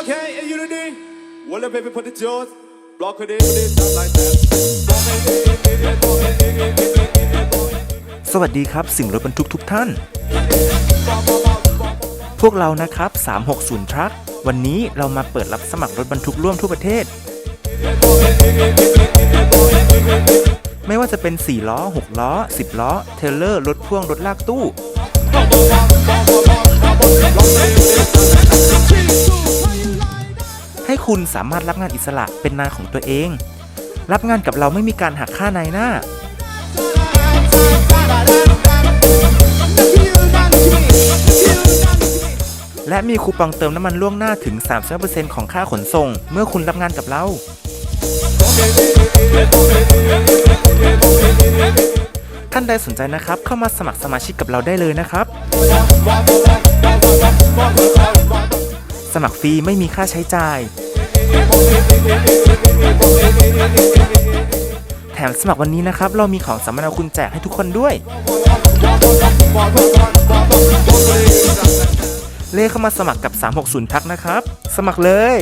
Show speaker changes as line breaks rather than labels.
Okay, and you ready? Well, let baby put the jaws. Block it in, put it just like that. Block it in, in, in, it in, in, in, in, in, it.
สวัสดีครับ สิ่งรถบรรทุกทุกท่าน พวกเรานะครับ 360 ทรัควันนี้เรามาเปิดรับสมัครรถบรรทุกร่วมทั่วประเทศ ไม่ว่าจะเป็น 4 ล้อ 6 ล้อ 10 ล้อ เทรลเลอร์ รถพ่วง รถลากตู้ คุณสามารถรับงานอิสระเป็นนายของตัวเอง รับงานกับเราไม่มีการหักค่านายหน้า และมีคูปองเติมน้ำมันล่วงหน้าถึง 35%ของค่าขนส่ง เมื่อคุณรับงานกับเรา ท่านใดสนใจนะครับ เข้ามาสมัครสมาชิกกับเราได้เลยนะครับ สมัครฟรีไม่มีค่าใช้จ่าย แถมสมัครวันนี้นะครับ เรามีของสัมมนาคุณแจกให้ทุกคนด้วย เลขเข้ามาสมัครกับ 360 ทักนะครับ สมัครเลย